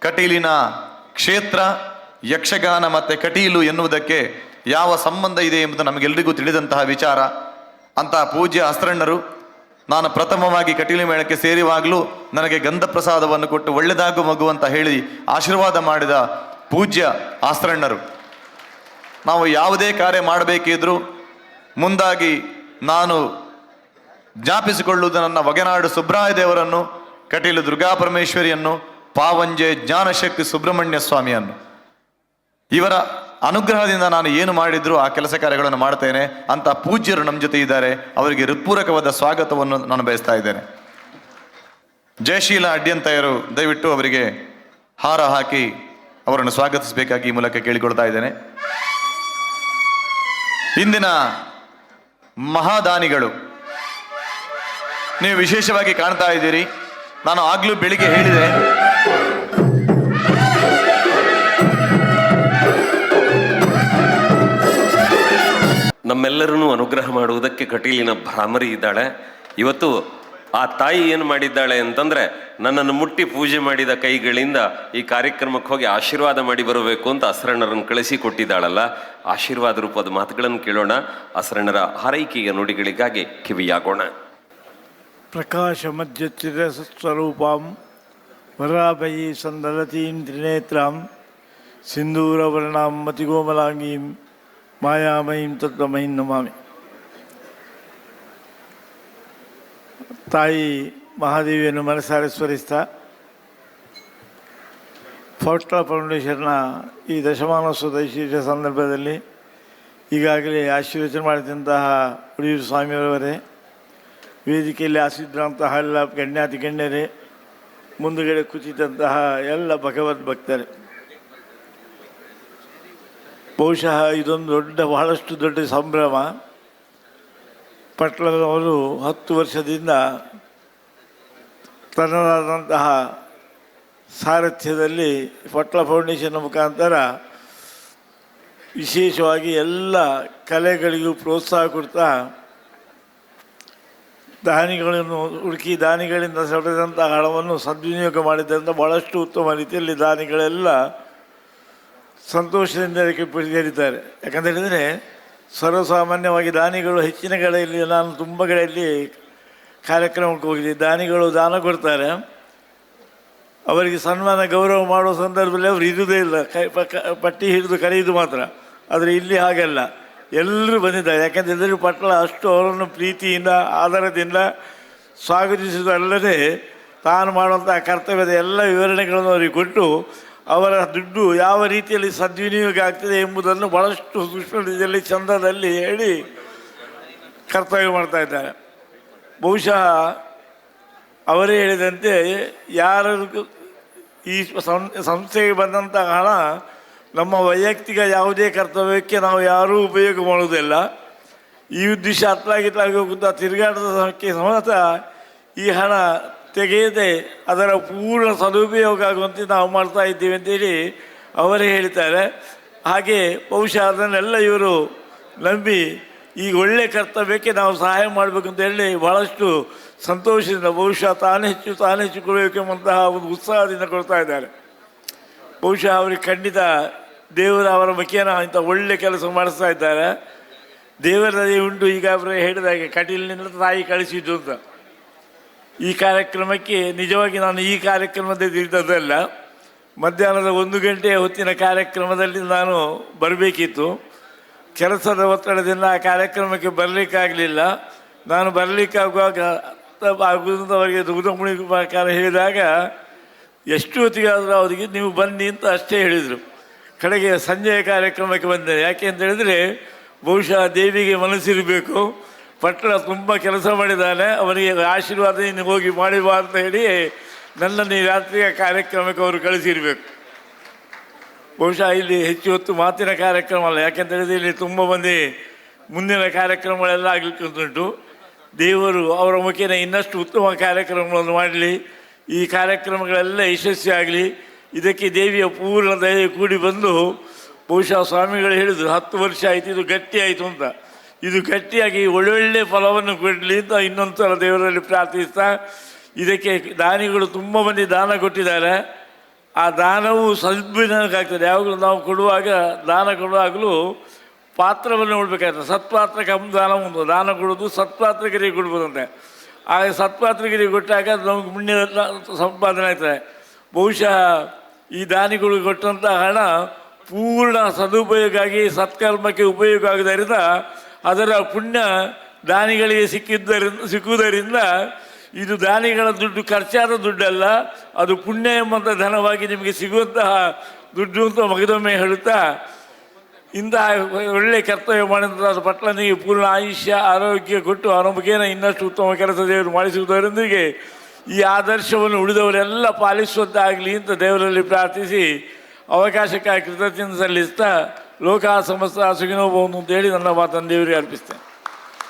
ಕಟೀಲಿನ ಕ್ಷೇತ್ರ, ಯಕ್ಷಗಾನ ಮತ್ತೆ ಕಟೀಲು ಎನ್ನುವುದಕ್ಕೆ ಯಾವ ಸಂಬಂಧ ಇದೆ ಎಂಬುದು ನಮಗೆಲ್ಲರಿಗೂ ತಿಳಿದಂತಹ ವಿಚಾರ. ಅಂತಹ ಪೂಜ್ಯ ಅಸ್ತ್ರಣ್ಣರು, ನಾನು ಪ್ರಥಮವಾಗಿ ಕಟೀಲು ಮೇಳಕ್ಕೆ ಸೇರಿವಾಗಲೂ ನನಗೆ ಗಂಧ ಪ್ರಸಾದವನ್ನು ಕೊಟ್ಟು ಒಳ್ಳೆದಾಗು ಮಗು ಅಂತ ಹೇಳಿ ಆಶೀರ್ವಾದ ಮಾಡಿದ ಪೂಜ್ಯ ಆಸ್ತ್ರಣ್ಣರು ನಾವು ಯಾವುದೇ ಕಾರ್ಯ ಮಾಡಬೇಕಿದ್ರೂ ಮುಂದಾಗಿ ನಾನು ಜ್ಞಾಪಿಸಿಕೊಳ್ಳುವುದು ನನ್ನ ಒಗೆನಾಡು ಸುಬ್ರಾಯ ದೇವರನ್ನು, ಕಟೀಲು ದುರ್ಗಾ ಪರಮೇಶ್ವರಿಯನ್ನು ಪಾವಂಜೆ ಜ್ಞಾನಶಕ್ತಿ ಸುಬ್ರಹ್ಮಣ್ಯ ಸ್ವಾಮಿಯನ್ನು. ಇವರ ಅನುಗ್ರಹದಿಂದ ನಾನು ಏನು ಮಾಡಿದ್ರು ಆ ಕೆಲಸ ಕಾರ್ಯಗಳನ್ನು ಮಾಡ್ತೇನೆ ಅಂತ ಪೂಜ್ಯರು ನಮ್ಮ ಜೊತೆ ಇದ್ದಾರೆ. ಅವರಿಗೆ ಹೃತ್ಪೂರಕವಾದ ಸ್ವಾಗತವನ್ನು ನಾನು ಬಯಸ್ತಾ ಇದ್ದೇನೆ. ಜಯಶೀಲ ಅಡ್ಯಂತಯರು ದಯವಿಟ್ಟು ಅವರಿಗೆ ಹಾರ ಹಾಕಿ ಅವರನ್ನು ಸ್ವಾಗತಿಸಬೇಕಾಗಿ ಈ ಮೂಲಕ ಕೇಳಿಕೊಳ್ತಾ ಇದ್ದೇನೆ. ಇಂದಿನ ಮಹಾದಾನಿಗಳು, ನೀವು ವಿಶೇಷವಾಗಿ ಕಾಣ್ತಾ ಇದ್ದೀರಿ. ನಾನು ಆಗ್ಲೂ ಬೆಳಿಗ್ಗೆ ಹೇಳಿದೆ ನಮ್ಮೆಲ್ಲರನ್ನೂ ಅನುಗ್ರಹ ಮಾಡುವುದಕ್ಕೆ ಕಟೀಲಿನ ಭ್ರಾಮರಿ ಇದ್ದಾಳೆ. ಇವತ್ತು ಆ ತಾಯಿ ಏನು ಮಾಡಿದ್ದಾಳೆ ಅಂತಂದರೆ ನನ್ನನ್ನು ಮುಟ್ಟಿ ಪೂಜೆ ಮಾಡಿದ ಕೈಗಳಿಂದ ಈ ಕಾರ್ಯಕ್ರಮಕ್ಕೆ ಹೋಗಿ ಆಶೀರ್ವಾದ ಮಾಡಿ ಬರಬೇಕು ಅಂತ ಅಸರಣ್ಣರನ್ನು ಕಳಿಸಿ ಕೊಟ್ಟಿದ್ದಾಳಲ್ಲ. ಆಶೀರ್ವಾದ ರೂಪದ ಮಾತುಗಳನ್ನು ಕೇಳೋಣ. ಅಸರಣ್ಣರ ಹಾರೈಕೆಯ ನುಡಿಗಳಿಗಾಗಿ ಕಿವಿಯಾಗೋಣ. ಪ್ರಕಾಶ ಮಧ್ಯ ಸ್ವರೂಪಾಂ ವರಾಭಯಿ ಸಂದಲತೀಂ ತ್ರಿನೇತ್ರಾಂ, ಸಿಂಧೂರವರ್ಣಾಂ ಮತಿಗೋಮಲಾಂಗೀಂ ಮಾಯಾಮಯೀಂ ತತ್ವಮಯೀಂ ನಮಾಮಿ. ತಾಯಿ ಮಹಾದೇವಿಯನ್ನು ಮನಸಾರೆ ಸ್ಮರಿಸ್ತಾ ಫೌಟ್ಲಾ ಫೌಂಡೇಶನ್ನ ಈ ದಶಮಾನೋತ್ಸವದ ವಿಶೇಷ ಸಂದರ್ಭದಲ್ಲಿ ಈಗಾಗಲೇ ಆಶೀರ್ವಚನೆ ಮಾಡಿದಂತಹ ಉಳಿಯೂರು ಸ್ವಾಮಿಯವರೇ ವೇದಿಕೆಯಲ್ಲಿ ಆಸಿದ್ರಂತಹ ಎಲ್ಲ ಗಣ್ಯಾತಿ ಗಣ್ಯರೇ, ಮುಂದುಗಡೆ ಕುಚಿತಂತಹ ಎಲ್ಲ ಭಗವದ್ ಭಕ್ತರೇ ಬಹುಶಃ ಇದೊಂದು ದೊಡ್ಡ, ಬಹಳಷ್ಟು ದೊಡ್ಡ ಸಂಭ್ರಮ. ಪಟ್ಲದವರು ಹತ್ತು ವರ್ಷದಿಂದ ತನ್ನದಾದಂತಹ ಸಾರಥ್ಯದಲ್ಲಿ ಪಟ್ಲ ಫೌಂಡೇಶನ್ ಮುಖಾಂತರ ವಿಶೇಷವಾಗಿ ಎಲ್ಲ ಕಲೆಗಳಿಗೂ ಪ್ರೋತ್ಸಾಹ ಕೊಡ್ತಾ ದಾನಿಗಳನ್ನು ಹುಡುಕಿ ದಾನಿಗಳಿಂದ ಸೆಳೆದಂಥ ಹಣವನ್ನು ಸದ್ವಿನಿಯೋಗ ಮಾಡಿದ್ದರಿಂದ ಭಾಳಷ್ಟು ಉತ್ತಮ ರೀತಿಯಲ್ಲಿ ದಾನಿಗಳೆಲ್ಲ ಸಂತೋಷದಿಂದ ಅದಕ್ಕೆ ಪರಿಹರಿತಾರೆ ಯಾಕಂತ ಹೇಳಿದರೆ, ಸರ್ವಸಾಮಾನ್ಯವಾಗಿ ದಾನಿಗಳು ಹೆಚ್ಚಿನ ಕಡೆಯಲ್ಲಿ, ನಾನು ತುಂಬ ಕಡೆಯಲ್ಲಿ ಕಾರ್ಯಕ್ರಮಕ್ಕೆ ಹೋಗಿದ್ದೆ. ದಾನಿಗಳು ದಾನ ಕೊಡ್ತಾರೆ. ಅವರಿಗೆ ಸನ್ಮಾನ, ಗೌರವ ಮಾಡುವ ಸಂದರ್ಭದಲ್ಲಿ ಅವರು ಇರುವುದೇ ಇಲ್ಲ. ಕೈ ಪಟ್ಟಿ ಹಿಡಿದು ಕರೆಯುವುದು ಮಾತ್ರ. ಆದರೆ ಇಲ್ಲಿ ಹಾಗಲ್ಲ. ಎಲ್ಲರೂ ಬಂದಿದ್ದಾರೆ. ಯಾಕೆಂದರೆ ಎಲ್ಲರೂ ಪಟ್ಟಣ ಅಷ್ಟು ಅವರನ್ನು ಪ್ರೀತಿಯಿಂದ ಆಧಾರದಿಂದ ಸ್ವಾಗತಿಸುವುದಲ್ಲದೆ ತಾನು ಮಾಡುವಂಥ ಕರ್ತವ್ಯದ ಎಲ್ಲ ವಿವರಣೆಗಳನ್ನು ಅವರಿಗೆ ಕೊಟ್ಟು ಅವರ ದುಡ್ಡು ಯಾವ ರೀತಿಯಲ್ಲಿ ಸದ್ವಿನಿಯೋಗ ಆಗ್ತದೆ ಎಂಬುದನ್ನು ಭಾಳಷ್ಟು ಸೂಕ್ಷ್ಮ ರೀತಿಯಲ್ಲಿ ಚಂದದಲ್ಲಿ ಹೇಳಿ ಕರ್ತವ್ಯ ಮಾಡ್ತಾ ಇದ್ದಾರೆ. ಬಹುಶಃ ಅವರೇ ಹೇಳಿದಂತೆ ಯಾರು ಈ ಸಂಸ್ಥೆಗೆ ಬಂದಂಥ ಹಣ ನಮ್ಮ ವೈಯಕ್ತಿಕ ಯಾವುದೇ ಕರ್ತವ್ಯಕ್ಕೆ ನಾವು ಯಾರೂ ಉಪಯೋಗ ಮಾಡುವುದಿಲ್ಲ. ಈ ಉದ್ದೇಶ ಅತ್ಲಾಗಿತ್ಲಾಗಿ ಹೋಗುತ್ತಾ ತಿರುಗಾಟದಕ್ಕೆ ಸಮತ ಈ ಹಣ ತೆಗೆಯದೆ ಅದರ ಪೂರ್ಣ ಸದುಪಯೋಗ ಆಗುವಂತೆ ನಾವು ಮಾಡ್ತಾ ಇದ್ದೀವಿ ಅಂತೇಳಿ ಅವರೇ ಹೇಳ್ತಾರೆ ಹಾಗೆ ಬಹುಶಃ ಅದನ್ನೆಲ್ಲ ಇವರು ನಂಬಿ ಈ ಒಳ್ಳೆ ಕರ್ತವ್ಯಕ್ಕೆ ನಾವು ಸಹಾಯ ಮಾಡಬೇಕು ಅಂತ ಹೇಳಿ ಭಾಳಷ್ಟು ಸಂತೋಷದಿಂದ ಬಹುಶಃ ತಾನೇ ಹೆಚ್ಚು ತಾನೇ ಹೆಚ್ಚು ಕೊಡಬೇಕೆಂಬಂತಹ ಒಂದು ಉತ್ಸಾಹದಿಂದ ಕೊಡ್ತಾ ಇದ್ದಾರೆ. ಬಹುಶಃ ಅವರಿಗೆ ಖಂಡಿತ ದೇವರ ಅವರ ಮುಖೇನ ಇಂಥ ಒಳ್ಳೆ ಕೆಲಸ ಮಾಡಿಸ್ತಾ ಇದ್ದಾರೆ. ದೇವರಲ್ಲಿ ಉಂಟು ಈಗ ಅವರೇ ಹೇಳಿದಾಗೆ ಕಟೀಲಿನಿಂದ ತಾಯಿ ಕಳಿಸಿದ್ದು ಅಂತ. ಈ ಕಾರ್ಯಕ್ರಮಕ್ಕೆ ನಿಜವಾಗಿ ನಾನು ಈ ಕಾರ್ಯಕ್ರಮದಲ್ಲಿ ಇದ್ದದ್ದಲ್ಲ. ಮಧ್ಯಾಹ್ನದ ಒಂದು ಗಂಟೆಯ ಹೊತ್ತಿನ ಕಾರ್ಯಕ್ರಮದಲ್ಲಿ ನಾನು ಬರಬೇಕಿತ್ತು. ಕೆಲಸದ ಒತ್ತಡದಿಂದ ಆ ಕಾರ್ಯಕ್ರಮಕ್ಕೆ ಬರಲಿಕ್ಕಾಗಲಿಲ್ಲ. ನಾನು ಬರಲಿಕ್ಕಾಗುವಾಗ ಆಗುವುದಂತ ಅವರಿಗೆ ದುಗ್ಧಮುಣಿ ಪ್ರಕಾರ ಹೇಳಿದಾಗ, ಎಷ್ಟು ಹೊತ್ತಿಗಾದರೂ ಅವರಿಗೆ ನೀವು ಬನ್ನಿ ಅಂತ ಅಷ್ಟೇ ಹೇಳಿದರು. ಕಡೆಗೆ ಸಂಜೆಯ ಕಾರ್ಯಕ್ರಮಕ್ಕೆ ಬಂದೆ. ಯಾಕೆ ಅಂತ ಹೇಳಿದರೆ, ಬಹುಶಃ ದೇವಿಗೆ ಮನಸ್ಸಿರಬೇಕು. ಪಟ್ಟಣ ತುಂಬ ಕೆಲಸ ಮಾಡಿದ್ದಾನೆ ಅವನಿಗೆ ಆಶೀರ್ವಾದ ನೀನು ಹೋಗಿ ಮಾಡಿ ಬಾ ಅಂತ ಹೇಳಿ ನನ್ನನ್ನು ಈ ರಾತ್ರಿಯ ಕಾರ್ಯಕ್ರಮಕ್ಕೆ ಅವರು ಕಳಿಸಿರಬೇಕು. ಬಹುಶಃ ಇಲ್ಲಿ ಹೆಚ್ಚು ಹೊತ್ತು ಮಾತಿನ ಕಾರ್ಯಕ್ರಮ ಅಲ್ಲ. ಯಾಕೆಂತ ಇಲ್ಲಿ ತುಂಬ ಮಂದಿ ಮುಂದಿನ ಕಾರ್ಯಕ್ರಮಗಳೆಲ್ಲ ಆಗಲಿಕ್ಕೆ ಉಂಟು ದೇವರು ಅವರ ಮುಖೇನ ಇನ್ನಷ್ಟು ಉತ್ತಮ ಕಾರ್ಯಕ್ರಮಗಳನ್ನು ಮಾಡಲಿ. ಈ ಕಾರ್ಯಕ್ರಮಗಳೆಲ್ಲ ಯಶಸ್ವಿಯಾಗಲಿ ಇದಕ್ಕೆ ದೇವಿಯ ಪೂರ್ಣ ದಯ ಕೂಡಿ ಬಂದು ಬಹುಶಃ ಸ್ವಾಮಿಗಳು ಹೇಳಿದರು, ಹತ್ತು ವರ್ಷ ಆಯಿತು, ಇದು ಗಟ್ಟಿ ಆಯಿತು ಅಂತ. ಇದು ಗಟ್ಟಿಯಾಗಿ ಒಳ್ಳೊಳ್ಳೆ ಫಲವನ್ನು ಕೊಡಲಿ ಅಂತ ಇನ್ನೊಂದು ಸಲ ದೇವರಲ್ಲಿ ಪ್ರಾರ್ಥಿಸ್ತಾ, ಇದಕ್ಕೆ ದಾನಿಗಳು ತುಂಬ ಮಂದಿ ದಾನ ಕೊಟ್ಟಿದ್ದಾರೆ. ಆ ದಾನವು ಸದ್ವಿಧಾನಕ್ಕಾಗ್ತದೆ ಯಾವಾಗಲೂ ನಾವು ಕೊಡುವಾಗ, ದಾನ ಕೊಡುವಾಗಲೂ ಪಾತ್ರವನ್ನು ನೋಡಬೇಕಾಗ್ತದೆ ಸತ್ಪಾತ್ರ ಕಮ್ ದಾನ ಒಂದು ದಾನ ಕೊಡೋದು ಸತ್ಪಾತ್ರಗಿರಿಗೆ ಕೊಡ್ಬೋದಂತೆ. ಆ ಸತ್ಪಾತ್ರಗಿರಿ ಕೊಟ್ಟಾಗ ನಮಗೆ ಪುಣ್ಯ ಸಂಪಾದನೆ ಆಗ್ತದೆ. ಬಹುಶಃ ಈ ದಾನಿಗಳು ಕೊಟ್ಟಂಥ ಹಣ ಪೂರ್ಣ ಸದುಪಯೋಗ ಆಗಿ ಸತ್ಕರ್ಮಕ್ಕೆ ಉಪಯೋಗ ಆಗುವುದರಿಂದ ಅದರ ಪುಣ್ಯ ದಾನಿಗಳಿಗೆ ಸಿಕ್ಕಿದ್ದರಿಂದ ಸಿಕ್ಕುವುದರಿಂದ ಇದು ದಾನಿಗಳ ದುಡ್ಡು, ಖರ್ಚಾದ ದುಡ್ಡಲ್ಲ, ಅದು ಪುಣ್ಯ ಎಂಬಂಥ ಧನವಾಗಿ ನಿಮಗೆ ಸಿಗುವಂತಹ ದುಡ್ಡು ಅಂತ ಮಗದೊಮ್ಮೆ ಹೇಳುತ್ತಾ ಇಂತಹ ಒಳ್ಳೆಯ ಕರ್ತವ್ಯ ಮಾಡಿದಂಥ ಪಟ್ಲನಿಗೆ ಪೂರ್ಣ ಆಯುಷ್ಯ, ಆರೋಗ್ಯ, ಕೊಟ್ಟು ಅನುಮುಖೇನ ಇನ್ನಷ್ಟು ಉತ್ತಮ ಕೆಲಸ ದೇವರು ಮಾಡಿಸುವುದರೊಂದಿಗೆ ಈ ಆದರ್ಶವನ್ನು ಉಳಿದವರೆಲ್ಲ ಪಾಲಿಸುವಂತಾಗಲಿ ಅಂತ ದೇವರಲ್ಲಿ ಪ್ರಾರ್ಥಿಸಿ ಅವಕಾಶಕ್ಕಾಗಿ ಕೃತಜ್ಞತೆ ಸಲ್ಲಿಸ್ತಾ ಲೋಕ ಸಮಸ್ತ ಸುಖಿನೋಭವನ್ನು ಅಂತೇಳಿ ನನ್ನ ಮಾತನ್ನು ದೇವರಿಗೆ ಅರ್ಪಿಸ್ತೇನೆ